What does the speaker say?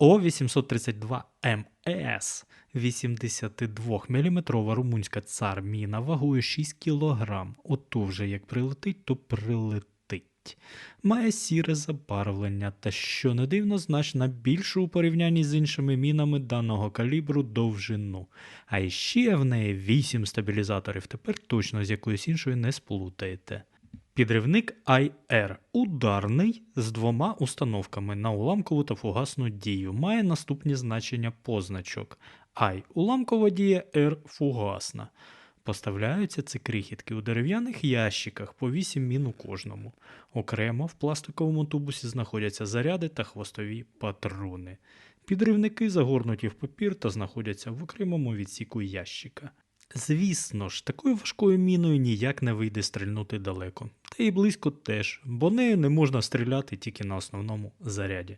О-832 МС 82-мм румунська цар міна вагою 6 кг. Ото вже як прилетить, то прилетить. Має сіре забарвлення та, що не дивно, значно більшу у порівнянні з іншими мінами даного калібру довжину. А іще в неї 8 стабілізаторів, тепер точно з якоюсь іншою не сплутаєте. Підривник IR ударний з двома установками на уламкову та фугасну дію. Має наступні значення позначок. I уламкова дія, R фугасна. Поставляються ці крихітки у дерев'яних ящиках по 8 мін у кожному. Окремо в пластиковому тубусі знаходяться заряди та хвостові патрони. Підривники загорнуті в папір та знаходяться в окремому відсіку ящика. Звісно ж, такою важкою міною ніяк не вийде стрільнути далеко. Та й близько теж, бо нею не можна стріляти тільки на основному заряді.